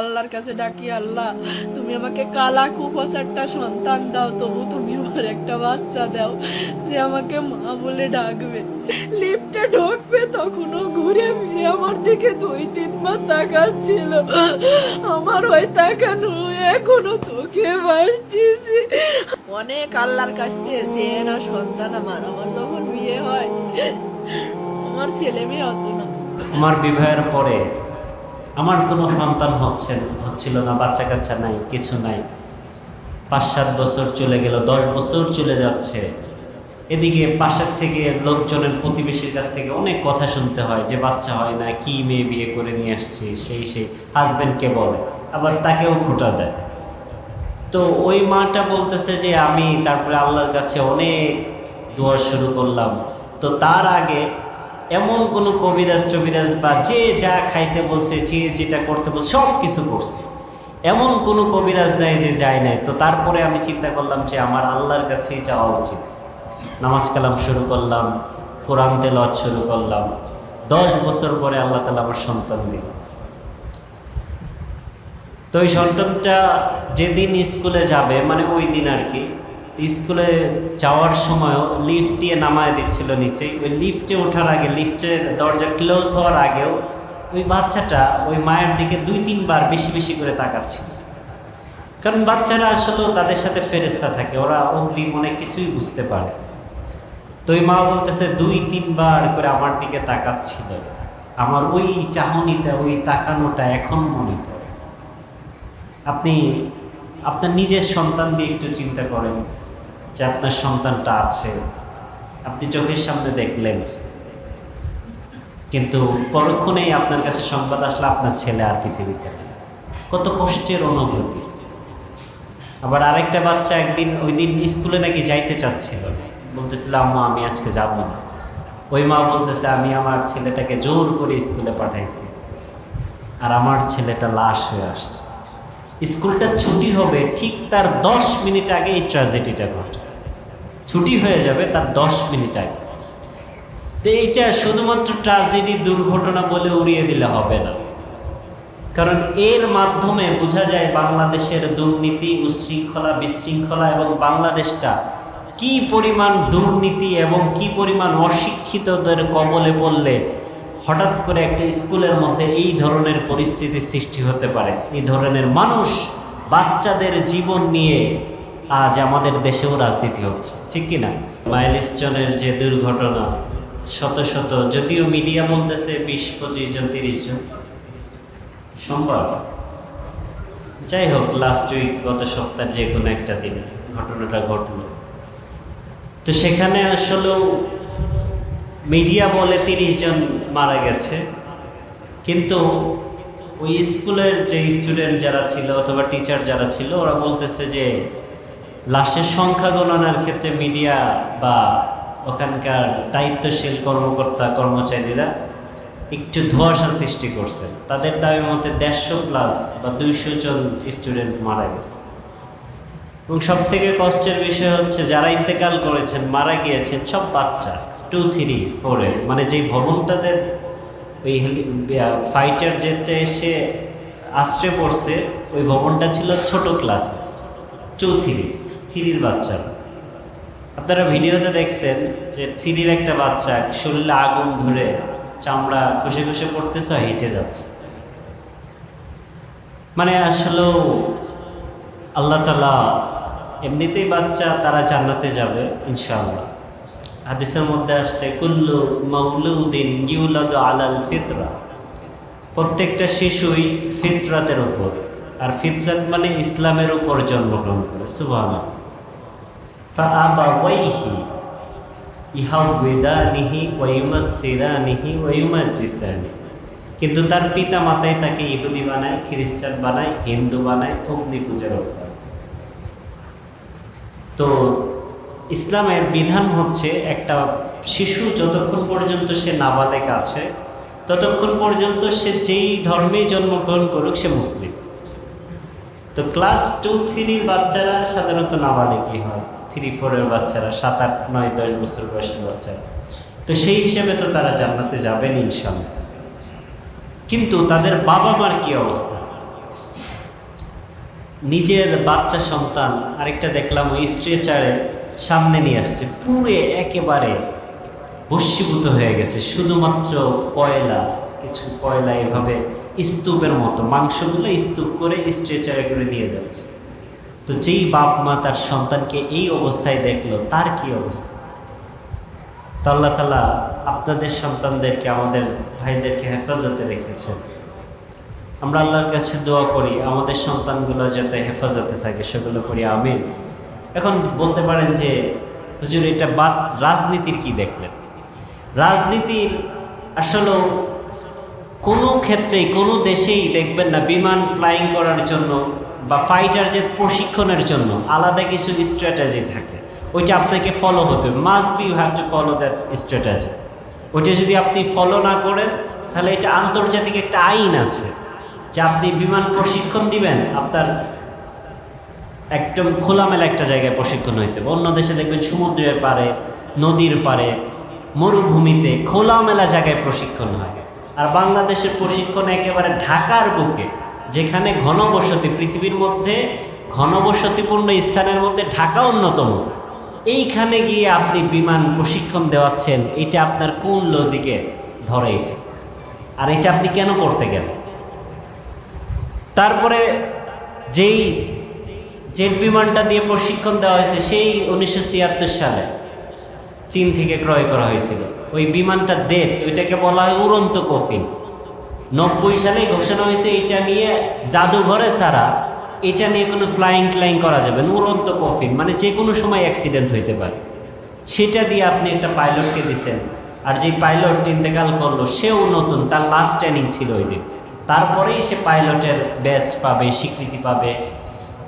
আল্লাহর কাছে ডাকি, আল্লাহ, তুমি আমাকে কালা কুপাস একটা সন্তান দাও, তবু তুমি আমার একটা বাচ্চা দাও, যে আমাকে মা বলে ডাকবে। লিফটে ঢুকবে, তখনও ঘুরে ফিরে আমার দিকে দুই তিনবার তাকাচ্ছিল। আমার ওই তাকানো এখনও চোখে ভাসতেছি। অনেক আল্লাহর কাছ থেকে চেয়ে না সন্তান আমার আমার যখন বিয়ে হয়, আমার ছেলে মেয়ে হতো না। আমার বিবাহের পরে আমার কোনো সন্তান হচ্ছে হচ্ছিল না বাচ্চা কাচ্চা নাই, কিছু নাই। পাঁচ সাত বছর চলে গেল, দশ বছর চলে যাচ্ছে। এদিকে পাশের থেকে লোকজনের প্রতিবেশীর কাছ থেকে অনেক কথা শুনতে হয়, যে বাচ্চা হয় না, কি মেয়ে বিয়ে করে নিয়ে আসছি, সেই সেই। হাজব্যান্ডকে বলে, আবার তাকেও খোটা দেয়। তো ওই মাটা বলতেছে যে, আমি তারপরে আল্লাহর কাছে অনেক দোয়া শুরু করলাম। তো তার আগে এমন কোনো কবিরাজ টবিরাজ বা যে যা খাইতে বলছে, যে যেটা করতে বলছে সব কিছু করছে। এমন কোনো কবিরাজ নাই যে যায় নাই। তো তারপরে আমি চিন্তা করলাম যে আমার আল্লাহর কাছেই যাওয়া উচিত। নামাজ কালাম শুরু করলাম, কোরআন তেলাওয়াত শুরু করলাম। দশ বছর পরে আল্লাহ তালা আমার সন্তান দিল। তো ওই সন্তানটা যেদিন স্কুলে যাবে মানে ওই দিন আর কি স্কুলে যাওয়ার সময়ও লিফট দিয়ে নামায় দিচ্ছিল নিচে। ওই লিফটে ওঠার আগে লিফটের দরজা ক্লোজ হওয়ার আগেও ওই বাচ্চাটা ওই মায়ের দিকে দুই, তিনবার বেশি বেশি করে তাকাচ্ছিল। কারণ বাচ্চারা আসলেও তাদের সাথে ফেরেস্তা থাকে, ওরা অগ্রিম অনেক কিছুই বুঝতে পারে। তো ওই মা বলতেছে, দুই, তিনবার করে আমার দিকে তাকাচ্ছিল। আমার ওই চাহনিটা, ওই তাকানোটা এখন মনে পড়ে। আপনি, আপনার নিজের সন্তান দিয়ে একটু চিন্তা করেন। যে আপনার সন্তানটা আছে, আপনি চোখের সামনে দেখলেন, কিন্তু পরক্ষণেই আপনার কাছে সংবাদ আসলে আপনার ছেলে আর পৃথিবীতে। কত কষ্টের অনুভূতি। আবার আরেকটা বাচ্চা একদিন, ওই দিন স্কুলে নাকি যাইতে চাচ্ছিল। বলতেছিল, আম্মা, আমি আজকে যাব না। ওই মা বলতেছে, আমি আমার ছেলেটাকে জোর করে স্কুলে পাঠাইছি, আর আমার ছেলেটা লাশ হয়ে আসছে। স্কুলটা ছুটি হবে ঠিক তার দশ মিনিট আগে এই ট্র্যাজেডিটা ঘটে। ছুটি হয়ে যাবে তার দশ মিনিট আগে। তো এইটা শুধুমাত্র ট্র্যাজেডি দুর্ঘটনা বলে উড়িয়ে দিলে হবে না। কারণ এর মাধ্যমে বোঝা যায় বাংলাদেশের দুর্নীতি, উশৃঙ্খলা, বিশৃঙ্খলা এবং বাংলাদেশটা কি পরিমাণ দুর্নীতি এবং কি পরিমাণ অশিক্ষিতদের কবলে পড়লে হঠাৎ করে একটা স্কুলের মধ্যে এই ধরনের পরিস্থিতির সৃষ্টি হতে পারে। এই ধরনের মানুষ বাচ্চাদের জীবন নিয়ে আজ আমাদের দেশেও রাজনীতি হচ্ছে, ঠিক কি না মাইলস্টোনের যে দুর্ঘটনা, শত শত, যদিও মিডিয়া বলতেছে বিশ, পঁচিশ জন, তিরিশ জন, সম্ভব? যাই হোক লাস্ট উইক গত সপ্তাহের যে কোনো একটা দিনে ঘটনাটা ঘটলো। তো সেখানে আসলেও মিডিয়া বলে তিরিশ জন মারা গেছে, কিন্তু ওই স্কুলের যে স্টুডেন্ট যারা ছিল অথবা টিচার যারা ছিল, ওরা বলতেছে যে লাশের সংখ্যা গণনার ক্ষেত্রে মিডিয়া বা ওখানকার দায়িত্বশীল কর্মকর্তা, কর্মচারীরা একটু ধোঁয়াশা সৃষ্টি করছে। তাদের দাবি মতে দেড়শো প্লাস বা দুইশো জন স্টুডেন্ট মারা গেছে। এবং সব থেকে কষ্টের বিষয় হচ্ছে, যারা ইন্তেকাল করেছেন, মারা গিয়েছেন, সব বাচ্চা টু থ্রি ফোরে মানে যেই ভবনটাদের ওই ফাইটার জেটটা এসে আশ্রে পড়ছে ওই ভবনটা ছিল ছোট ক্লাসে টু থ্রি থ্রির বাচ্চারা আপনারা ভিডিওতে দেখছেন যে থ্রির একটা বাচ্চা শরীরে আগুন ধরে চামড়া খুশে খুশে পড়তেছে হেঁটে যাচ্ছে। মানে আসলেও আল্লাহ তালা এমনিতেই বাচ্চা তারা জান্নাতে যাবে, ইনশাআল্লাহ। হাদিসের মধ্যে আসছে, কুল্লু মৌলুদ্দিন ইউলাদ আলাল ফিতরা। প্রত্যেকটা শিশুই ফিতরাতের উপর, আর ফিতরাত মানে ইসলামের উপর জন্মগ্রহণ করে সুবাহ ফাআবাওয়াইহি ইহাউদানিহি ওয়াইমাসসিরানিহি ওয়াইমাজ্জিসানি কিন্তু তার পিতা মাতাই তাকে ইহুদি বানায়, খ্রিস্টান বানায়, হিন্দু বানায়, অগ্নি পূজার উপর তো ইসলামের বিধান হচ্ছে একটা শিশু যতক্ষণ পর্যন্ত সে নাবালেক আছে, ততক্ষণ পর্যন্ত সে যেই ধর্মেই জন্মগ্রহণ করুক সে মুসলিম। তো ক্লাস টু থ্রির বাচ্চারা সাধারণত নাবালিকই হয়। থ্রি ফোরের বাচ্চারা, সাত, আট, নয়, দশ বছর বয়সের বাচ্চারা। তো সেই হিসেবে তো তারা জান্নাতে যাবেন ইনশাল্লাহ কিন্তু তাদের বাবা মার কি অবস্থা? নিজের বাচ্চা সন্তান আরেকটা দেখলাম, ওই স্ট্রেচারে সামনে নিয়ে আসছে, পুরে একেবারে বস্মীভূত হয়ে গেছে, শুধুমাত্র কয়লা, কিছু কয়লা এভাবে স্তূপের মতো, মাংসগুলো স্তূপ করে স্ট্রেচারে করে নিয়ে যাচ্ছে। তো যেই বাপ মা তার সন্তানকে এই অবস্থায় দেখল, তার কি অবস্থা? তো আল্লাহ তালা আপনাদের সন্তানদেরকে, আমাদের ভাইদেরকে হেফাজতে রেখেছেন আমরা আল্লাহর কাছে দোয়া করি, আমাদের সন্তানগুলো যাতে হেফাজতে থাকে, সেগুলো করি, আমিন। এখন বলতে পারেন যে, হুজুর, এটা বাদ রাজনীতির কি দেখলেন? রাজনীতির আসলে কোনো ক্ষেত্রেই, কোনো দেশেই দেখবেন না বিমান ফ্লাইং করার জন্য বা ফাইটার জেট প্রশিক্ষণের জন্য আলাদা কিছু স্ট্র্যাটেজি থাকে। ওইটা আপনাকে ফলো হতে হবে। Must be you have to follow that strategy ওইটা যদি আপনি ফলো না করেন, তাহলে এটা আন্তর্জাতিক একটা আইন আছে। যে আপনি বিমান প্রশিক্ষণ দিবেন, আপনার একদম খোলামেলা একটা জায়গায় প্রশিক্ষণ হইতে হবে। অন্য দেশে দেখবেন সমুদ্রের পারে নদীর পারে মরুভূমিতে খোলামেলা জায়গায় প্রশিক্ষণ হয়। আর বাংলাদেশের প্রশিক্ষণ একেবারে ঢাকার বুকে যেখানে ঘনবসতি, পৃথিবীর মধ্যে ঘনবসতিপূর্ণ স্থানের মধ্যে ঢাকা অন্যতম। এইখানে গিয়ে আপনি বিমান প্রশিক্ষণ দেওয়াচ্ছেন, এটা আপনার কোন লজিকে ধরে এটা? আর এটা আপনি কেন করতে গেলেন? তারপরে যেই জেট বিমানটা দিয়ে প্রশিক্ষণ দেওয়া হয়েছে, সেই উনিশশো ছিয়াত্তর সালে চীন থেকে ক্রয় করা হয়েছিল। ওই বিমানটা ডেট ওইটাকে বলা হয় উড়ন্ত কফিন। নব্বই সালে ঘোষণা হয়েছে, এটা নিয়ে জাদুঘরে ছাড়া এটা নিয়ে কোনো ফ্লাইং ক্লাইং করা যাবে না, উড়ন্ত কফিন। মানে যে কোনো সময় অ্যাক্সিডেন্ট হইতে পারে। সেটা দিয়ে আপনি একটা পাইলটকে দিছেন, আর যে পাইলট ইন্তেকাল করল, সেও নতুন, তার লাস্ট ট্রেনিং ছিল ওই দিন। তারপরেই সে পাইলটের ব্যাচ পাবে, স্বীকৃতি পাবে,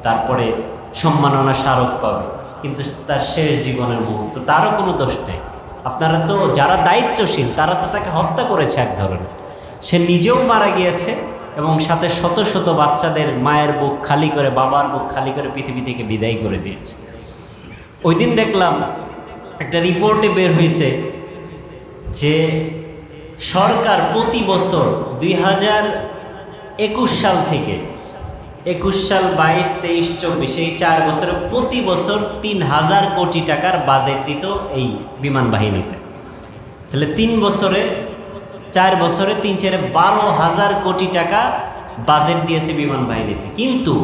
তারপরে সম্মাননা স্মারক পাবে। কিন্তু তার শেষ জীবনের মুহূর্ত, তারও কোনো দোষ নেই। আপনারা তো, যারা দায়িত্বশীল, তারা তো তাকে হত্যা করেছে এক ধরনের। সে নিজেও মারা গিয়েছে এবং সাথে শত শত বাচ্চাদের মায়ের বুক খালি করে, বাবার বুক খালি করে পৃথিবী থেকে বিদায় করে দিয়েছে। ওই দিন দেখলাম একটা রিপোর্টে বের হয়েছে যে সরকার প্রতি বছর দুই হাজার একুশ সাল থেকে, একুশ সাল, বাইশ, তেইশ, চব্বিশ, এই চার বছরে প্রতি বছর তিন হাজার কোটি টাকার বাজেট দিত এই বিমান বাহিনীতে। তাহলে তিন বছরে চার বছরে তিন চারে বারো হাজার কোটি টাকা বাজেট দিয়েছে বিমান বাহিনীতে। কিন্তু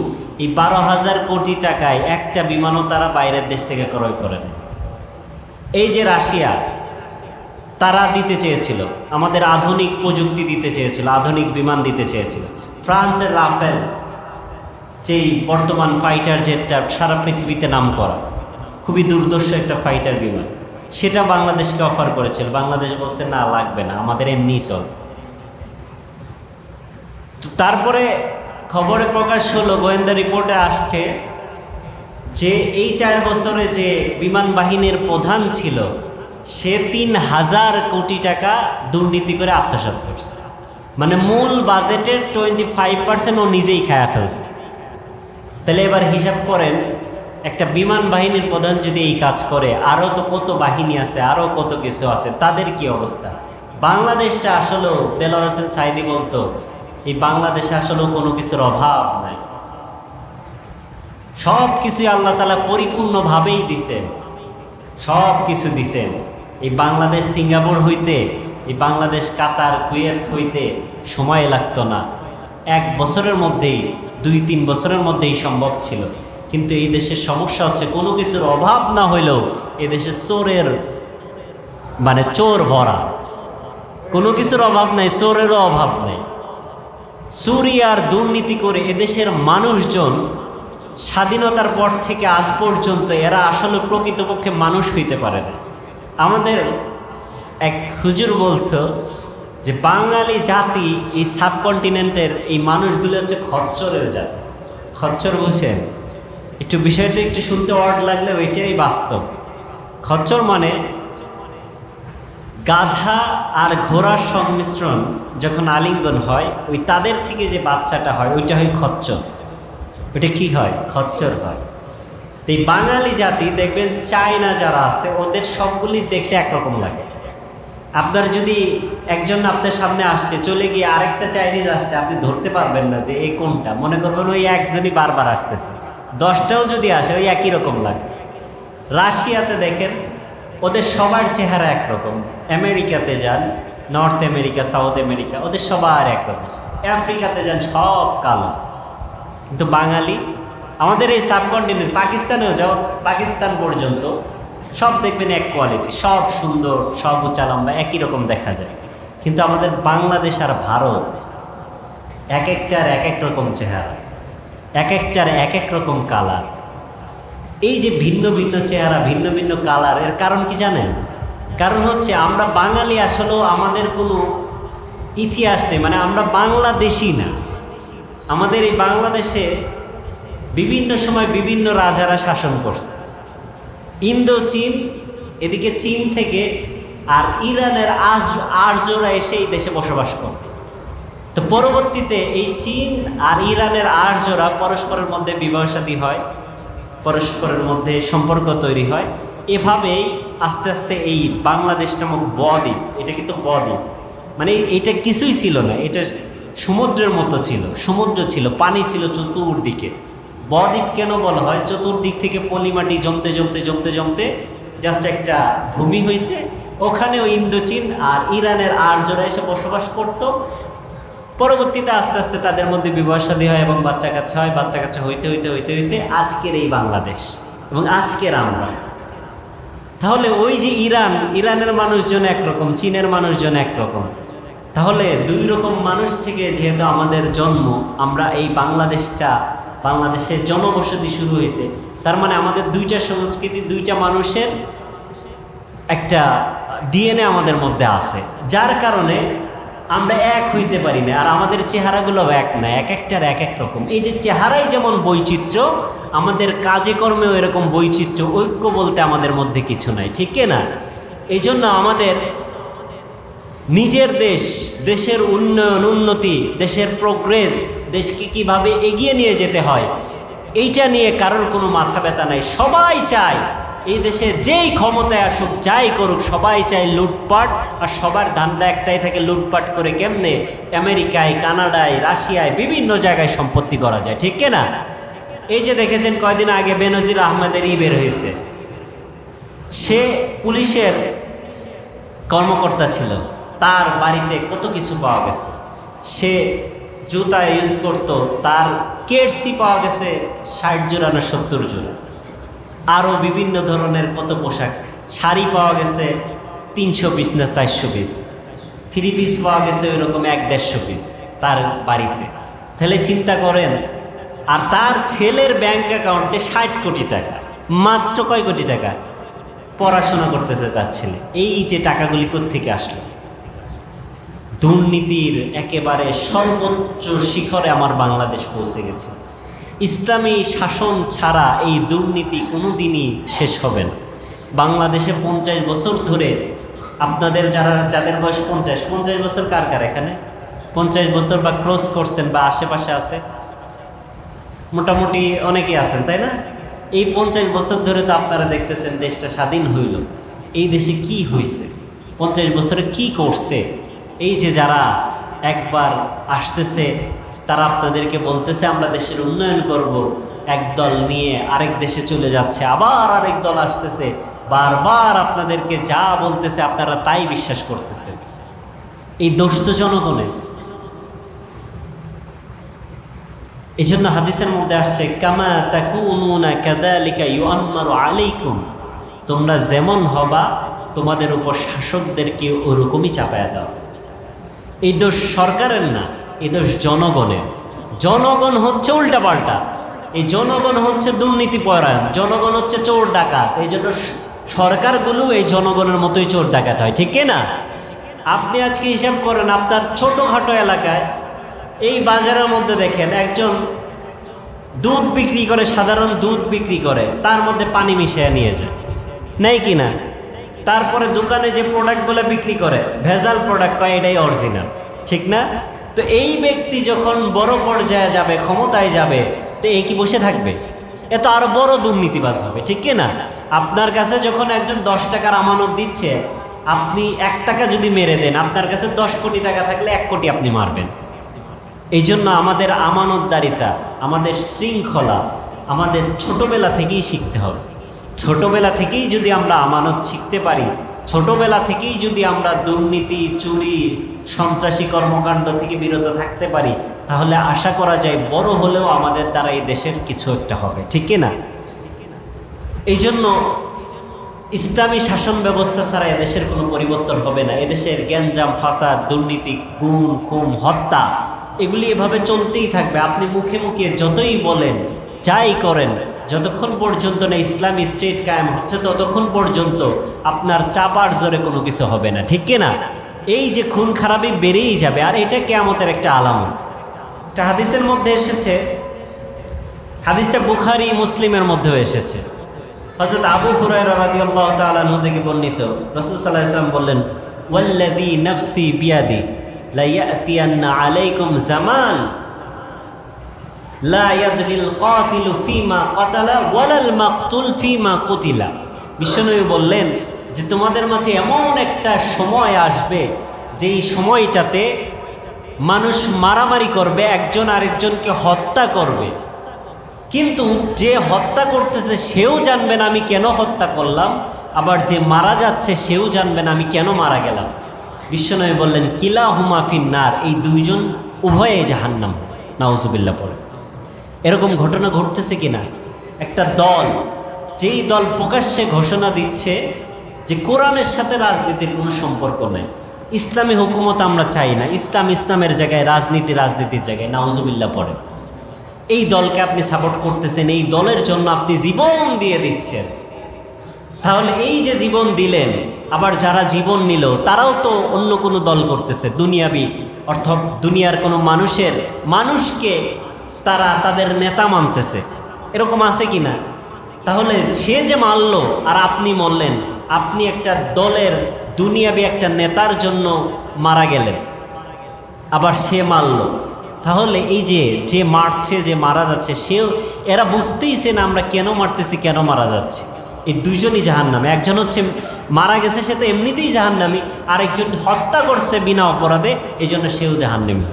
এই বারো হাজার কোটি টাকায় একটা বিমানও তারা বাইরের দেশ থেকে ক্রয় করে নেয় এই যে রাশিয়া, তারা দিতে চেয়েছিল, আমাদের আধুনিক প্রযুক্তি দিতে চেয়েছিল, আধুনিক বিমান দিতে চেয়েছিল। ফ্রান্সের রাফেল, যেই বর্তমান ফাইটার জেটটা সারা পৃথিবীতে নাম করা খুবই দুর্দর্শ একটা ফাইটার বিমান। সেটা বাংলাদেশকে অফার করেছিল। বাংলাদেশ বলছে, না, লাগবে না, আমাদের এমনিই চল। তারপরে খবরে প্রকাশ হলো, গোয়েন্দা রিপোর্টে আসছে যে এই চার বছরে যে বিমান বাহিনীর প্রধান ছিল, সে তিন হাজার কোটি টাকা দুর্নীতি করে আত্মসাৎ করছে। মানে মূল বাজেটের টোয়েন্টি ফাইভ পার্সেন্ট ও নিজেই খায়া ফেলছে। তাহলে এবার হিসাব করেন একটা বিমান বাহিনীর প্রধান যদি এই কাজ করে আরও তো কত বাহিনী আছে আরও কত কিছু আছে, তাদের কি অবস্থা? বাংলাদেশটা আসলেও, দেলোয়ার হোসেন সাইদি বলতো, এই বাংলাদেশে আসলেও কোনো কিছুর অভাব নাই। সব কিছুই আল্লাহ তালা পরিপূর্ণভাবেই দিছেন। সব কিছু দিছেন। এই বাংলাদেশ সিঙ্গাপুর হইতে, এই বাংলাদেশ কাতার, কুয়েত হইতে সময় লাগতো না। এক বছরের মধ্যেই, দুই তিন বছরের মধ্যেই সম্ভব ছিল। কিন্তু এই দেশের সমস্যা হচ্ছে কোনো কিছুর অভাব না হইলেও এ দেশে চোরের মানে চোর ভরা। কোনো কিছুর অভাব নাই, চোরেরও অভাব নেই। চুরি আর দুর্নীতি করে এদেশের মানুষজন স্বাধীনতার পর থেকে আজ পর্যন্ত এরা আসলে প্রকৃতপক্ষে মানুষ হইতে পারে না। আমাদের এক হুজুর বলতো যে বাঙালি জাতি এই সাবকন্টিনেন্টের এই মানুষগুলো হচ্ছে খচ্চরের জাতি। খচ্চর বুঝছেন একটু বিষয়টা একটু শুনতে ওয়ার্ড লাগলে ওইটাই বাস্তব। খচ্চর মানে গাধা আর ঘোড়ার সংমিশ্রণ যখন আলিঙ্গন হয়, ওই তাদের থেকে যে বাচ্চাটা হয়, ওইটা হয় খচ্চর। ওইটা কি হয়? খচ্চর হয়। তো এই বাঙালি জাতি, দেখবেন চায়না যারা আছে, ওদের সবগুলি দেখতে একরকম লাগে। আপনার যদি একজন আপনার সামনে আসছে, চলে গিয়ে আরেকটা চাইনিজ আসছে, আপনি ধরতে পারবেন না যে এই কোনটা। মনে করবেন ওই একজনই বারবার আসতেছে। দশটাও যদি আসে, ওই একই রকম লাগে। রাশিয়াতে দেখেন, ওদের সবার চেহারা একরকম। আমেরিকাতে যান, নর্থ আমেরিকা, সাউথ আমেরিকা, ওদের সবার একরকম। আফ্রিকাতে যান, সব কালো। কিন্তু বাঙালি, আমাদের এই সাবকন্টিনেন্ট, পাকিস্তানেও যাও, পাকিস্তান পর্যন্ত, সব দেখবেন এক কোয়ালিটি সব সুন্দর, সব উঁচা লম্বা একই রকম দেখা যায়। কিন্তু আমাদের বাংলাদেশ আর ভারত, এক একটার এক এক রকম চেহারা। এক একটার এক এক রকম কালার। এই যে ভিন্ন ভিন্ন চেহারা, ভিন্ন ভিন্ন কালার, এর কারণ কি জানেন? কারণ হচ্ছে আমরা বাঙালি আসলেও আমাদের কোনো ইতিহাস নেই মানে আমরা বাংলাদেশি না। আমাদের এই বাংলাদেশে বিভিন্ন সময় বিভিন্ন রাজারা শাসন করছে। ইন্দো, চীন, এদিকে চীন থেকে আর ইরানের আজ আর্যরা এসে এই দেশে বসবাস করত। তো পরবর্তীতে এই চীন আর ইরানের আর্যরা পরস্পরের মধ্যে বিবাহ শাদী হয়, পরস্পরের মধ্যে সম্পর্ক তৈরি হয়। এভাবেই আস্তে আস্তে এই বাংলাদেশ নামক বদ্বীপ, এটা কিন্তু বদ্বীপ মানে এটা কিছুই ছিল না, এটা সমুদ্রের মতো ছিল, সমুদ্র ছিল, পানি ছিল চতুর্দিকে। বদ্বীপ কেন বলা হয়? চতুর্দিক থেকে পলিমাটি জমতে জমতে জমতে জমতে জাস্ট একটা ভূমি হয়েছে ওখানেও ইন্দোচীন আর ইরানের আর্যরা এসে বসবাস করতো। পরবর্তীতে আস্তে আস্তে তাদের মধ্যে বিবাহ শাদী হয় এবং বাচ্চা কাচ্চা হয় বাচ্চা কাচ্চা হইতে হইতে হইতে হইতে আজকের এই বাংলাদেশ এবং আজকের আমরা। তাহলে ওই যে ইরান, ইরানের মানুষজন একরকম, চীনের মানুষজন একরকম। তাহলে দুই রকম মানুষ থেকে যেহেতু আমাদের জন্ম, আমরা এই বাংলাদেশটা, বাংলাদেশের জনবসতি শুরু হয়েছে, তার মানে আমাদের দুইটা সংস্কৃতি, দুইটা মানুষের একটা ডিএনএ আমাদের মধ্যে আছে। যার কারণে আমরা এক হইতে পারি না, আর আমাদের চেহারাগুলো এক না, এক একটার এক এক রকম। এই যে চেহারাই যেমন বৈচিত্র্য, আমাদের কাজে কর্মেও এরকম বৈচিত্র্য, ঐক্য বলতে আমাদের মধ্যে কিছু নাই, ঠিক না? এই জন্য আমাদের নিজের দেশ, দেশের উন্নয়ন, উন্নতি, দেশের প্রোগ্রেস দেশকে কীভাবে এগিয়ে নিয়ে যেতে হয়, এইটা নিয়ে কারোর কোনো মাথা ব্যথা নাই। সবাই চায় এই দেশে যেই ক্ষমতায় আসুক, যাই করুক, সবাই চায় লুটপাট। আর সবার ধান্দা একটাই থাকে, লুটপাট করে কেমনে? আমেরিকায়, কানাডায়, রাশিয়ায়, বিভিন্ন জায়গায় সম্পত্তি করা যায়, ঠিক না? এই যে দেখেছেন কয়দিন আগে বেনজির আহমেদের ই বের হয়েছে। সে পুলিশের কর্মকর্তা ছিল। তার বাড়িতে কত কিছু পাওয়া গেছে। সে জুতা ইউজ করতো, তার কেডসি পাওয়া গেছে ষাট জোড়া না সত্তর জোড়া আরও বিভিন্ন ধরনের কত পোশাক। শাড়ি পাওয়া গেছে তিনশো পিস না চারশো পিস থ্রি পিস পাওয়া গেছে ওই রকম এক দেড়শো পিস তার বাড়িতে। তাহলে চিন্তা করেন, আর তার ছেলের ব্যাংক অ্যাকাউন্টে ষাট কোটি টাকা, মাত্র কয় কোটি টাকা? পড়াশোনা করতেছে তার ছেলে। এই যে টাকাগুলি থেকে আসলো? দুর্নীতির একেবারে সর্বোচ্চ শিখরে আমার বাংলাদেশ পৌঁছে গেছে। ইসলামী শাসন ছাড়া এই দুর্নীতি কোনো দিনই শেষ হবে না। বাংলাদেশে পঞ্চাশ বছর ধরে আপনাদের যারা, যাদের বয়স পঞ্চাশ পঞ্চাশ বছর কার কার এখানে? পঞ্চাশ বছর বা ক্রস করছেন বা আশেপাশে আছে? মোটামুটি অনেকেই আছেন, তাই না? এই পঞ্চাশ বছর ধরে তো আপনারা দেখতেছেন দেশটা স্বাধীন হইল। এই দেশে কি হয়েছে পঞ্চাশ বছরে কি করছে? এই যে যারা একবার আসতেছে তারা আপনাদেরকে বলতেছে, আমরা দেশের উন্নয়ন করব। এক দল নিয়ে আরেক দেশে চলে যাচ্ছে, আবার আরেক দল আসতেছে। বারবার আপনাদেরকে যা বলতেছে, আপনারা তাই বিশ্বাস করতেছে এই দোষ তো জনগণের এই জন্য হাদিসের মধ্যে আসছে, কামা তাকুনুনা কাযালিকা ইউআম্মারু আলাইকুম। তোমরা যেমন হবা, তোমাদের উপর শাসকদেরকে ওরকমই চাপায়া দাও। এই দোষ সরকারের না। এই দোষ জনগণের জনগণ হচ্ছে উল্টাপাল্টা। এই জনগণ হচ্ছে দুর্নীতি পরায়ণ। জনগণ হচ্ছে চোর ডাকাত। এই জন্য সরকারগুলো এই জনগণের মতোই চোর ডাকাত হয়। ঠিক না আপনি আজকে হিসাব করেন, আপনার ছোটোখাটো এলাকায় এই বাজারের মধ্যে দেখেন, একজন দুধ বিক্রি করে, সাধারণ দুধ বিক্রি করে, তার মধ্যে পানি মিশিয়ে নিয়ে যায়। নেই কি না? তারপরে দোকানে যে প্রোডাক্টগুলো বিক্রি করে, ভেজাল প্রোডাক্ট কয়, এটাই অরিজিনাল ঠিক না? তো এই ব্যক্তি যখন বড় পর্যায়ে যাবে, ক্ষমতায় যাবে, তো এ কি বসে থাকবে? এ তো আরও বড় দুর্নীতিবাজ হবে, ঠিক কি না? আপনার কাছে যখন একজন দশ টাকার আমানত দিচ্ছে, আপনি এক টাকা যদি মেরে দেন, আপনার কাছে দশ কোটি টাকা থাকলে এক কোটি আপনি মারবেন। এই জন্য আমাদের আমানতদারিতা, আমাদের শৃঙ্খলা, আমাদের ছোটবেলা থেকেই শিখতে হবে। ছোটবেলা থেকেই যদি আমরা আমানত শিখতে পারি, ছোটবেলা থেকেই যদি আমরা দুর্নীতি, চুরি সন্ত্রাসী কর্মকাণ্ড থেকে বিরত থাকতে পারি, তাহলে আশা করা যায় বড় হলেও আমাদের দ্বারা এই দেশের কিছু একটা হবে। ঠিক না? এই জন্য ইসলামী শাসন ব্যবস্থা ছাড়া এদেশের কোনো পরিবর্তন হবে না। এদেশের গ্যাঞ্জাম, ফাসাদ, দুর্নীতি খুন খুম হত্যা, এগুলি এভাবে চলতেই থাকবে। আপনি মুখে মুখে যতই বলেন, যাই করেন, যতক্ষণ পর্যন্ত না ইসলামী স্টেট কায়েম হচ্ছে, ততক্ষণ পর্যন্ত আপনার চাপার জোরে কোনো কিছু হবে না। ঠিক কি না? এই যে খুন খারাপই বেড়েই যাবে, আর এটা কেয়ামতের একটা আলামত। একটা হাদিসের মধ্যে এসেছে, হাদিসটা বুখারি, মুসলিমের মধ্যেও এসেছে। হজরত আবু হুরায়রা রাদিয়াল্লাহু তাআলা আনহু থেকে বর্ণিত, রাসূল সাল্লাল্লাহু আলাইহি বললেন, ওয়াল্লাযী নাফসি বিয়াদি, লা ইয়াতিয়ান্না আলাইকুম জামান, লা ইয়াদরিল কাতিলু ফিমা কাতালা ওয়ালাল মাকতুল ফিমা কুতিলা। বিশ্বনবী বললেন যে তোমাদের মাঝে এমন একটা সময় আসবে, যেই সময়টাতে মানুষ মারামারি করবে, একজন আরেকজনকে হত্যা করবে। কিন্তু যে হত্যা করতেছে, সেও জানবে না আমি কেন হত্যা করলাম, আবার যে মারা যাচ্ছে, সেও জানবে না আমি কেন মারা গেলাম। বিশ্বনবী বললেন কিলা হুমাফিন নার এই দুইজন উভয়ে জাহান্নাম। নাউজুবিল্লা পড়ে। এরকম ঘটনা ঘটতেছে কিনা? একটা দল, যেই দল প্রকাশ্যে ঘোষণা দিচ্ছে যে কোরআনের সাথে রাজনীতির কোনো সম্পর্ক নেই। ইসলামী হুকুমত আমরা চাই না। ইসলাম ইসলামের জায়গায়, রাজনীতি রাজনীতির জায়গায়। নাউজুবিল্লা পড়ে এই দলকে আপনি সাপোর্ট করতেছেন, এই দলের জন্য আপনি জীবন দিয়ে দিচ্ছেন। তাহলে এই যে জীবন দিলেন, আবার যারা জীবন নিল, তারাও তো অন্য কোনো দল করতেছে। দুনিয়াবি, অর্থাৎ দুনিয়ার কোনো মানুষের, মানুষকে তারা তাদের নেতা মানতেছে। এরকম আছে কি না তাহলে সে যে মারল আর আপনি মরলেন আপনি একটা দলের দুনিয়াবি একটা নেতার জন্য মারা গেলেন। আবার সে মারল। তাহলে এই যে যে মারছে, যে মারা যাচ্ছে, সেও, এরা বুঝতেইছে না আমরা কেন মারতেছি, কেন মারা যাচ্ছে। এই দুইজনই জাহান্নামে। একজন হচ্ছে মারা গেছে, সে তো এমনিতেই জাহান্নামি। আরেকজন হত্যা করছে বিনা অপরাধে এই জন্য সেও জাহান্নামি।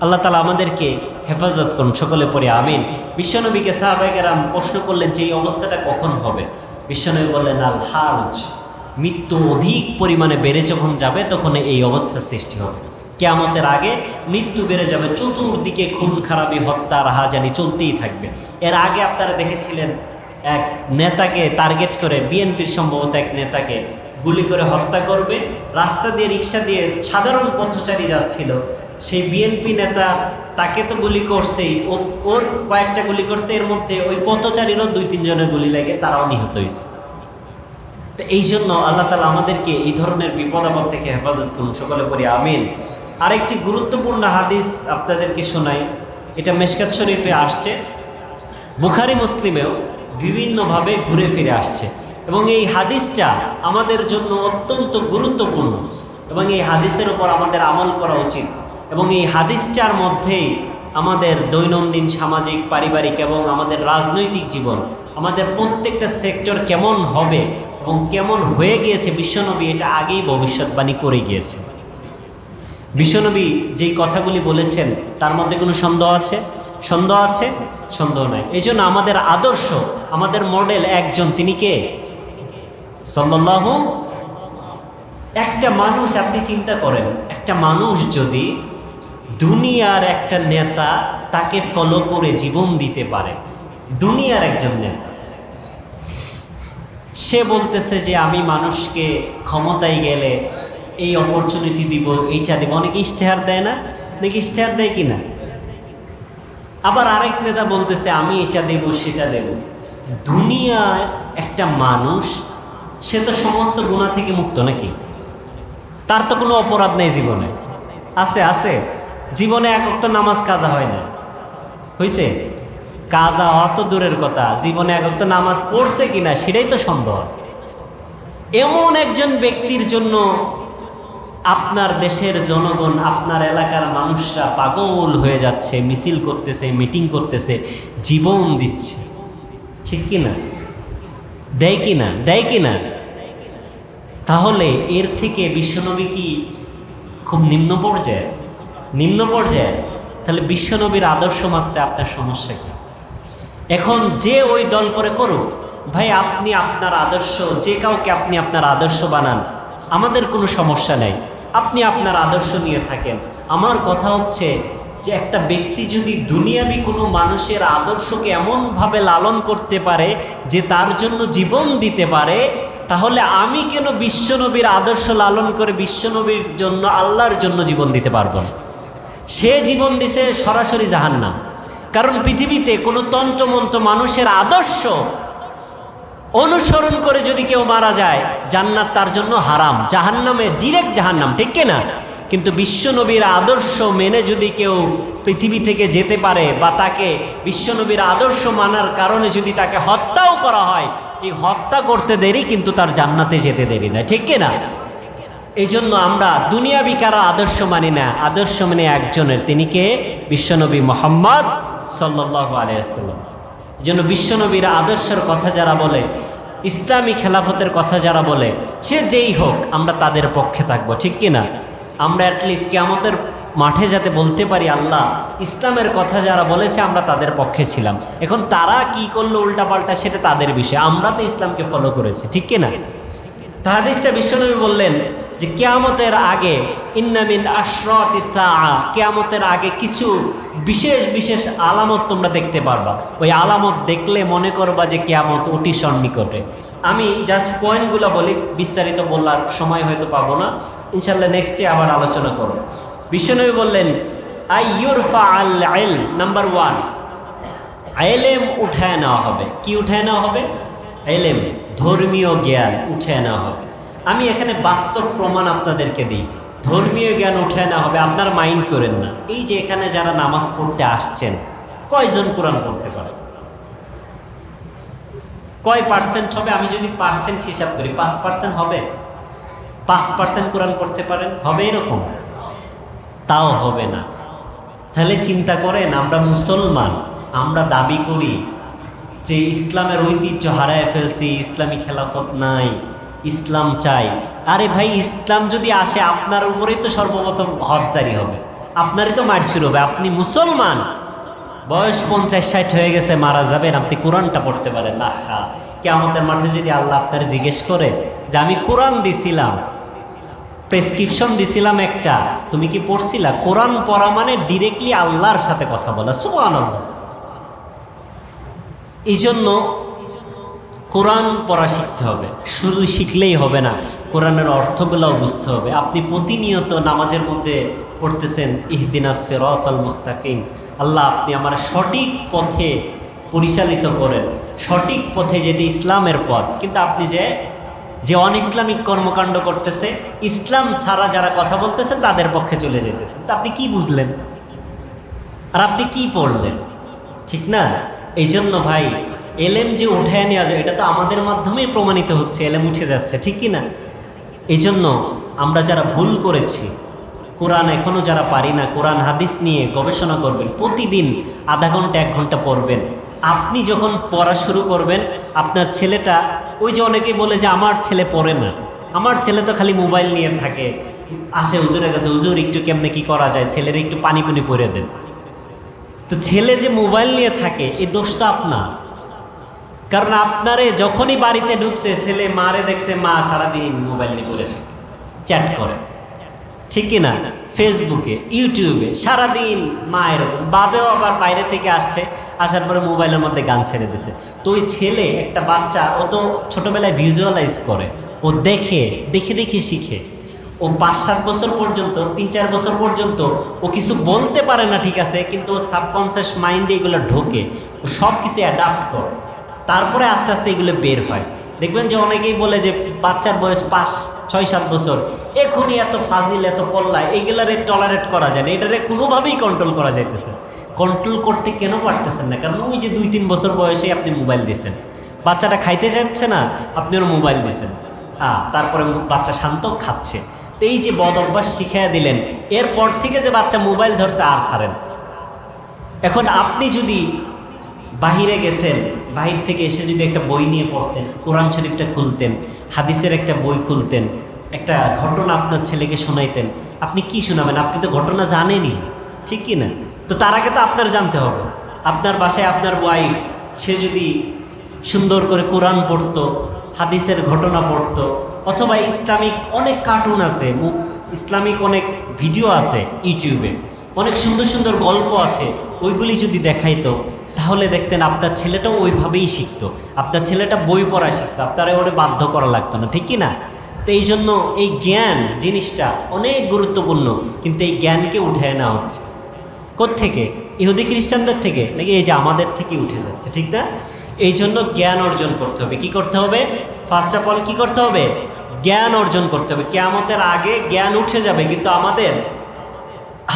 আল্লাহ তালা আমাদেরকে হেফাজত করুন, সকলে পরে আমিন। বিশ্বনবীকে সাহাবাহিকেরাম প্রশ্ন করলেন যে এই অবস্থাটা কখন হবে? বিশ্বনবী বললেন, আল হার্জ, মৃত্যু অধিক পরিমাণে বেড়ে যখন যাবে তখন এই অবস্থার সৃষ্টি হবে। কেয়ামতের আগে মৃত্যু বেড়ে যাবে, চতুর্দিকে খুন খারাপি হত্যা রাহাজানি চলতেই থাকবে। এর আগে আপনারা দেখেছিলেন, এক নেতাকে টার্গেট করে, বিএনপির সম্ভবত এক নেতাকে গুলি করে হত্যা করবে, রাস্তা দিয়ে, রিক্সা দিয়ে সাধারণ পথচারী যাচ্ছিল। সেই বিএনপি নেতা তাকে তো গুলি করছেই। ওর কয়েকটা গুলি করছে, এর মধ্যে ওই পথচারীরও দুই, তিনজনের গুলি লাগে, তারাও নিহত হয়েছে। তো এই জন্য আল্লাহ তালা আমাদেরকে এই ধরনের বিপদ আপদ থেকে হেফাজত করুন, সকলে পড়ি, আমিন। আরেকটি গুরুত্বপূর্ণ হাদিস আপনাদেরকে শোনাই। এটা মেশকাত শরীফে আসছে। বুখারি মুসলিমেও বিভিন্নভাবে ঘুরে ফিরে আসছে। এবং এই হাদিসটা আমাদের জন্য অত্যন্ত গুরুত্বপূর্ণ। এবং এই হাদিসের উপর আমাদের আমল করা উচিত। এবং এই হাদিসটার মধ্যেই আমাদের দৈনন্দিন সামাজিক, পারিবারিক এবং আমাদের রাজনৈতিক জীবন, আমাদের প্রত্যেকটা সেক্টর কেমন হবে এবং কেমন হয়ে গিয়েছে বিশ্বনবী, এটা আগেই ভবিষ্যৎবাণী করে গিয়েছে। বিশ্বনবী যেই কথাগুলি বলেছেন, তার মধ্যে কোনো সন্দেহ আছে? সন্দেহ আছে? সন্দেহ নাই। এই জন্য আমাদের আদর্শ, আমাদের মডেল একজন, তিনি কে? সাল্লাল্লাহু, একটা মানুষ আপনি চিন্তা করেন, একটা মানুষ যদি দুনিয়ার একটা নেতা তাকে ফলো করে জীবন দিতে পারে। দুনিয়ার একজন নেতা। সে বলতেছে যে, আমি মানুষকে ক্ষমতায় গেলে এই অপরচুনিটি দিব, এইটা দিব। অনেকে ইশতেহার দেয় না? নাকি ইশতেহার দেয় কি না? আবার আরেক নেতা বলতেছে, আমি এটা দেব, সেটা দেব। দুনিয়ার একটা মানুষ, সে তো সমস্ত গুণা থেকে মুক্ত নাকি? তার তো কোনো অপরাধ নেই জীবনে। আছে আছে। জীবনে এক অক্ত নামাজ কাজা হয় না। হয়েছে কাজা হওয়া তো দূরের কথা। জীবনে এক অক্ত নামাজ পড়ছে কিনা সেটাই তো সন্দেহ আছে। এমন একজন ব্যক্তির জন্য আপনার দেশের জনগণ, আপনার এলাকার মানুষরা পাগল হয়ে যাচ্ছে, মিছিল করতেছে, মিটিং করতেছে, জীবন দিচ্ছে। ঠিক কি না দেয় কি না দেয় কি না তাহলে এর থেকে বিশ্বনবী কি খুব নিম্ন পর্যায়ে? নিম্ন পর্যায়ে, তাহলে বিশ্বনবীর আদর্শ মানতে আপনার সমস্যা কি? এখন যে ওই দল করে করুক, ভাই আপনি আপনার আদর্শ, যে কাউকে আপনি আপনার আদর্শ বানান, আমাদের কোনো সমস্যা নেই। আপনি আপনার আদর্শ নিয়ে থাকেন। আমার কথা হচ্ছে যে একটা ব্যক্তি যদি দুনিয়াবি কোনো মানুষের আদর্শকে এমনভাবে লালন করতে পারে, যে তার জন্য জীবন দিতে পারে, তাহলে আমি কেন বিশ্বনবীর আদর্শ লালন করে বিশ্বনবীর জন্য, আল্লাহর জন্য জীবন দিতে পারব না? সে জীবন দিছে সরাসরি জাহান্নাম। কারণ পৃথিবীতে কোনো তন্ত্রমন্ত্র মানুষের আদর্শ অনুসরণ করে যদি কেউ মারা যায়, জান্নাত তার জন্য হারাম, জাহান্নামে ডিরেক্ট জাহান্নাম, ঠিক কিনা কিন্তু বিশ্বনবীর আদর্শ মেনে যদি কেউ পৃথিবী থেকে যেতে পারে বা তাকে বিশ্বনবীর আদর্শ মানার কারণে যদি তাকে হত্যাও করা হয়, এই হত্যা করতে দেরি কিন্তু তার জান্নাতে যেতে দেরি না, ঠিক কিনা এই জন্য আমরা দুনিয়াবি কারও আদর্শ মানি না। আদর্শ মানে একজনের। তিনি কে? বিশ্বনবী মোহাম্মদ সাল্লাহ আলিয়াল্লাম এই জন্য বিশ্বনবীর আদর্শের কথা যারা বলে, ইসলামী খেলাফতের কথা যারা বলে, সে যেই হোক, আমরা তাদের পক্ষে থাকব, ঠিক কিনা আমরা অ্যাটলিস্ট কেয়ামতের মাঠে যাতে বলতে পারি, আল্লাহ ইসলামের কথা যারা বলেছে, আমরা তাদের পক্ষে ছিলাম। এখন তারা কি করল উল্টাপাল্টা সেটা তাদের বিষয়। আমরা তো ইসলামকে ফলো করেছি, ঠিক কিনা তাহাদিসটা বিশ্বনবী বললেন যে কেয়ামতের আগে ইন্নামিন আশরত ইসা কেয়ামতের আগে কিছু বিশেষ বিশেষ আলামত তোমরা দেখতে পারবা। ওই আলামত দেখলে মনে করবা যে কেয়ামত অতি সন্নিকটে। আমি জাস্ট পয়েন্টগুলো বলি, বিস্তারিত বললার সময় হয়তো পাবো না। ইনশাল্লাহ নেক্সটে আবার আলোচনা করো বিশ্বনবী বললেন আই ইউরফা আল আইল নাম্বার ওয়ান আইলেম উঠায় নেওয়া হবে। কি উঠায় নেওয়া হবে? এলেম ধর্মীয় জ্ঞান উঠে নেওয়া হবে। আমি এখানে বাস্তব প্রমাণ আপনাদেরকে দিই। ধর্মীয় জ্ঞান উঠে না হবে, আপনার মাইন্ড করেন না। এই যে এখানে যারা নামাজ পড়তে আসছেন, কয়জন কোরআন পড়তে পারে? কয় পার্সেন্ট হবে? আমি যদি পার্সেন্ট হিসাব করি, পাঁচ পার্সেন্ট হবে? পাঁচ পার্সেন্ট কোরআন পড়তে পারেন? হবে এরকম? তাও হবে না। তাহলে চিন্তা করেন, আমরা মুসলমান, আমরা দাবি করি যে ইসলামের ঐতিহ্য হারায় ফেলছি, ইসলামী খেলাফত নাই। ইসলাম চাই। আরে ভাই, ইসলাম যদি আসে, আপনার উপরেই তো সর্বপ্রথম হজ জারি হবে। আপনারই তো মার শুরু হবে। আপনি মুসলমান। বয়স পঞ্চাশ ষাট হয়ে গেছে, মারা যাবেন। আপনি কোরআনটা পড়তে পারেন। না কে আমাদের মাঠে যদি আল্লাহ আপনার জিজ্ঞেস করে যে, আমি কোরআন দিছিলাম, প্রেসক্রিপশন দিছিলাম একটা, তুমি কি পড়ছিলা? কোরআন পড়া মানে ডিরেক্টলি আল্লাহর সাথে কথা বলা। সুবহানাল্লাহ। এই জন্য কোরআন পড়া শিখতে হবে। শুধু শিখলেই হবে না। কোরআনের অর্থগুলোও বুঝতে হবে। আপনি প্রতিনিয়ত নামাজের মধ্যে পড়তেছেন, ইহদিনা সেরতল মুস্তাকিম। আল্লাহ আপনি আমার সঠিক পথে পরিচালিত করেন। সঠিক পথে যেটি ইসলামের পথ। কিন্তু আপনি যে যে অন ইসলামিক কর্মকাণ্ড করতেছে, ইসলাম ছাড়া যারা কথা বলতেছে, তাদের পক্ষে চলে যেতেছে তা আপনি কি বুঝলেন? আর আপনি কি পড়লেন? ঠিক না? এই জন্য ভাই এলেম যে উঠে নেওয়া যায়, এটা তো আমাদের মাধ্যমেই প্রমাণিত হচ্ছে এলেম উঠে যাচ্ছে, ঠিক কি না এই জন্য আমরা যারা ভুল করেছি, কোরআন এখনও যারা পারি না, কোরআন হাদিস নিয়ে গবেষণা করবেন, প্রতিদিন আধা ঘণ্টা, এক ঘণ্টা পড়বেন। আপনি যখন পড়া শুরু করবেন, আপনার ছেলেটা, ওই যে অনেকেই বলে যে আমার ছেলে পড়ে না, আমার ছেলে তো খালি মোবাইল নিয়ে থাকে, আসে হুজুরের কাছে, হুজুর, একটু কেমনে কি করা যায়? ছেলের একটু পানি পানি পরে দেন। তো ছেলে যে মোবাইল নিয়ে থাকে, এই দোষটা আপনার। কারণ আপনারে যখনই বাড়িতে ঢুকছে, ছেলে মারে দেখছে, মা সারাদিন মোবাইল নিয়ে পড়ে থাকে চ্যাট করে। ঠিক কিনা? ফেসবুকে ইউটিউবে সারাদিন মা এরকম বাবেও আবার বাইরে থেকে আসছে, আসার পরে মোবাইলের মধ্যে গান ছেড়ে দিছে। তো ওই ছেলে, একটা বাচ্চা, ও তো ছোটোবেলায় ভিজুয়ালাইজ করে। ও দেখে দেখে দেখে শিখে। ও পাঁচ, সাত বছর পর্যন্ত, তিন, চার বছর পর্যন্ত ও কিছু বলতে পারে না ঠিক আছে, কিন্তু ও সাবকনসিয়াস মাইন্ডে এগুলো ঢোকে। ও সব কিছু অ্যাডাপ্ট করে। তারপরে আস্তে আস্তে এগুলো বের হয়। দেখবেন যে অনেকেই বলে যে বাচ্চার বয়স পাঁচ, ছয়, সাত বছর। এখনই এত ফাজিল, এত পল্লায় এইগুলারে টলারেট করা যায় না। এটারে কোনোভাবেই কন্ট্রোল করা যাইতেছে কন্ট্রোল করতে কেন পারতেছেন না? কারণ ওই যে দুই, তিন বছর বয়সে আপনি মোবাইল দিয়েছেন বাচ্চাটা খাইতে যাচ্ছে না, আপনি ওর মোবাইল দিয়েছেন আ, তারপরে বাচ্চা শান্ত খাচ্ছে। তো এই যে বদ অভ্যাস শিখিয়ে দিলেন, এরপর থেকে যে বাচ্চা মোবাইল ধরছে, আর ছাড়েন। এখন আপনি যদি বাহিরে গেছেন বাহির থেকে এসে যদি একটা বই নিয়ে পড়তেন, কোরআন শরীফটা খুলতেন, হাদিসের একটা বই খুলতেন, একটা ঘটনা আপনার ছেলেকে শোনাইতেন, আপনি কি শোনাবেন? আপনি তো ঘটনা জানেনই, ঠিক কি না? তো তার আগে তো আপনার জানতে হবে। আপনার বাসায় আপনার ওয়াইফ সে যদি সুন্দর করে কোরআন পড়তো, হাদিসের ঘটনা পড়তো, অথবা ইসলামিক অনেক কার্টুন আছে ইসলামিক অনেক ভিডিও আছে ইউটিউবে অনেক সুন্দর সুন্দর গল্প আছে, ওইগুলি যদি দেখাইতো তাহলে দেখতেন আপনার ছেলেটাও ওইভাবেই শিখতো। আপনার ছেলেটা বই পড়া শিখতো, আপনারা ওরে বাধ্য করা লাগতো না, ঠিক না? তো এই জন্য এই জ্ঞান জিনিসটা অনেক গুরুত্বপূর্ণ, কিন্তু এই জ্ঞানকে উঠে নেওয়া হচ্ছে। থেকে ইহুদি খ্রিস্টানদের থেকে? নাকি এই যে আমাদের থেকে উঠে যাচ্ছে, ঠিক না? এই জন্য জ্ঞান অর্জন করতে হবে। কি করতে হবে? ফার্স্ট অফ অল কি করতে হবে? জ্ঞান অর্জন করতে হবে। কেয়ামতের আগে জ্ঞান উঠে যাবে, কিন্তু আমাদের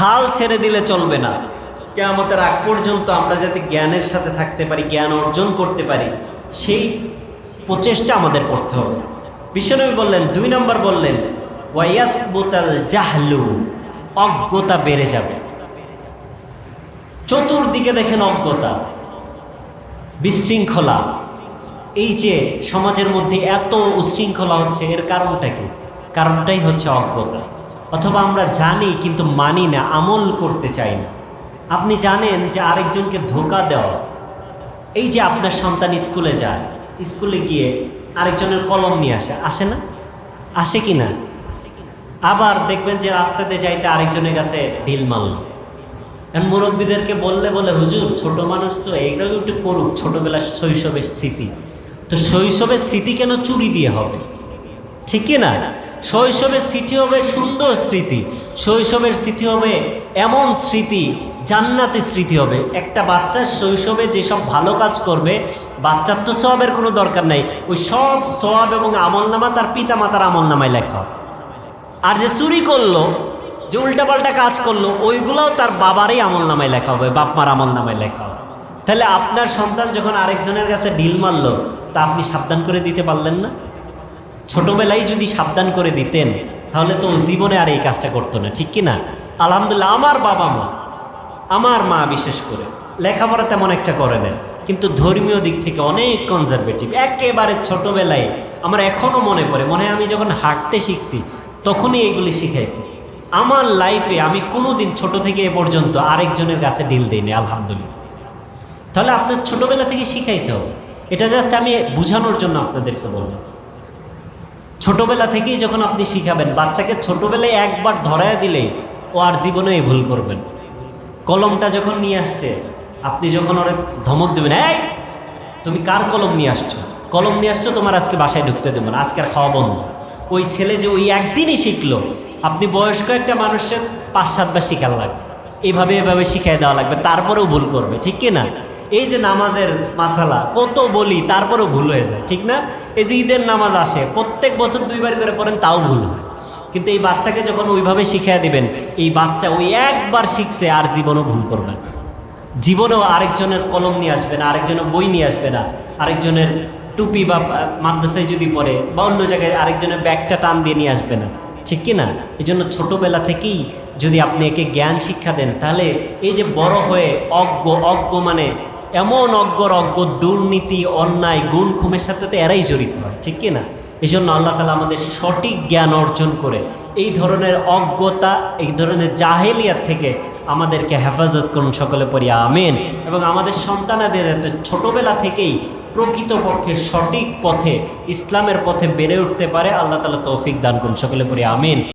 হাল ছেড়ে দিলে চলবে না। কেয়ামতের আগ পর্যন্ত আমরা যাতে জ্ঞানের সাথে থাকতে পারি, জ্ঞান অর্জন করতে পারি, সেই প্রচেষ্টা আমাদের করতে হবে। বিশ্বনবী বললেন, দুই নম্বর বললেন, ওয়াইয়াসবুতাল জাহলু অজ্ঞতা বেড়ে যাবে। চতুর্দিকে দেখেন অজ্ঞতা, বিশৃঙ্খলা। এই যে সমাজের মধ্যে এত উশৃঙ্খলা হচ্ছে, এর কারণটা কি? কারণটাই হচ্ছে অজ্ঞতা। অথবা আমরা জানি কিন্তু মানি না, আমল করতে চাই না। আপনি জানেন যে আরেকজনকে ধোকা দেওয়া, এই যে আপনার সন্তান স্কুলে যায়, স্কুলে গিয়ে আরেকজনের কলম নিয়ে আসে আসে না? আসে কি না? আবার দেখবেন যে রাস্তাতে যাইতে আরেকজনের কাছে ঢিল মারল। এখন মুরব্বীদেরকে বললে বলে, হুজুর, ছোট মানুষ তো এইগুলো একটু করুক, ছোটবেলার শৈশবের স্মৃতি। তো শৈশবের স্মৃতি কেন চুরি দিয়ে হবে? ঠিক না? শৈশবের স্মৃতি হবে সুন্দর স্মৃতি, শৈশবের স্মৃতি হবে এমন স্মৃতি জান্নাতি স্মৃতি হবে। একটা বাচ্চার শৈশবে যেসব ভালো কাজ করবে, বাচ্চার তো সবের কোনো দরকার নাই। ওই সব সব এবং আমলনামা তার পিতা মাতার আমলনামায় লেখা। আর যে চুরি করল, যে উল্টাপাল্টা কাজ করল, ওইগুলোও তার বাবারই আমল নামায় লেখা হবে, বাপমার আমল নামায় লেখা হবে। তাহলে আপনার সন্তান যখন আরেকজনের কাছে ডিল মারলো, তা আপনি সাবধান করে দিতে পারলেন না? ছোটোবেলায় যদি সাবধান করে দিতেন, তাহলে তো জীবনে আর এই কাজটা করতো না, ঠিক কি না? আলহামদুলিল্লাহ, আমার বাবা মা আমার মা বিশেষ করে লেখাপড়া তেমন একটা করে নেন কিন্তু ধর্মীয় দিক থেকে অনেক কনজারভেটিভ একেবারে ছোটবেলায় আমার এখনও মনে পড়ে, মনে হয় আমি যখন হাঁটতে শিখছি, তখনই এগুলি শিখাইছি। আমার লাইফে আমি কোনো দিন ছোট থেকে এ পর্যন্ত আরেকজনের কাছে ডিল দিইনি, আলহামদুলিল্লাহ। তাহলে আপনার ছোটবেলা থেকে শিখাইতে হবে। এটা জাস্ট আমি বোঝানোর জন্য আপনাদেরকে বললাম ছোটবেলা থেকেই যখন আপনি শিখাবেন, বাচ্চাকে ছোটবেলায় একবার ধরায় দিলেই ও আর জীবনে এই ভুল করবেন কলমটা যখন নিয়ে আসছে, আপনি যখন ওরে ধমক দেবেন, এই, তুমি কার কলম নিয়ে আসছো? কলম নিয়ে আসছো, তোমার আজকে বাসায় ঢুকতে দেবো না, আজকে আর খাওয়া বন্ধ। ওই ছেলে যে ওই একদিনই শিখলো, আপনি বয়স্ক একটা মানুষের পাঁচ সাতবার শিখার লাগবে। এভাবে এভাবে শিখাই দেওয়া লাগবে, তারপরেও ভুল করবে, ঠিক কি না? এই যে নামাজের মাসালা, কত বলি, তারপরেও ভুল হয়ে যায়, ঠিক না? এই যে ঈদের নামাজ আসে, প্রত্যেক বছর দুইবার করে পড়েন, তাও ভুল হয়। কিন্তু এই বাচ্চাকে যখন ওইভাবে শিখিয়ে দিবেন, এই বাচ্চা ওই একবার শিখছে আর জীবনও ভুল করবে না। জীবনেও আরেকজনের কলম নিয়ে আসবে না, আরেকজনের বই নিয়ে আসবে না, আরেকজনের টুপি বা মাদ্রাসায় যদি পড়ে বা অন্য জায়গায় আরেকজনের ব্যাগটা টান দিয়ে নিয়ে আসবে না। ঠিক কি না এই জন্য ছোটোবেলা থেকেই যদি আপনি একে জ্ঞান শিক্ষা দেন, তাহলে এই যে বড় হয়ে অজ্ঞ অজ্ঞ মানে এমন অজ্ঞর অজ্ঞ, দুর্নীতি, অন্যায়, গুণ খুমের সাথে তো এরাই জড়িত হয়। ঠিক কি না এই জন্য আল্লাহ তালা আমাদের সঠিক জ্ঞান অর্জন করে এই ধরনের অজ্ঞতা, এই ধরনের জাহেলিয়ার থেকে আমাদেরকে হেফাজত করুন সকলে পড়ি, আমেন। এবং আমাদের সন্তানাদের ছোটোবেলা থেকেই প্রকৃতপক্ষে সঠিক পথে, ইসলামের পথে বেড়ে উঠতে পারে, আল্লাহ তালা তৌফিক দান করুন, সকলে পড়ি, আমিন।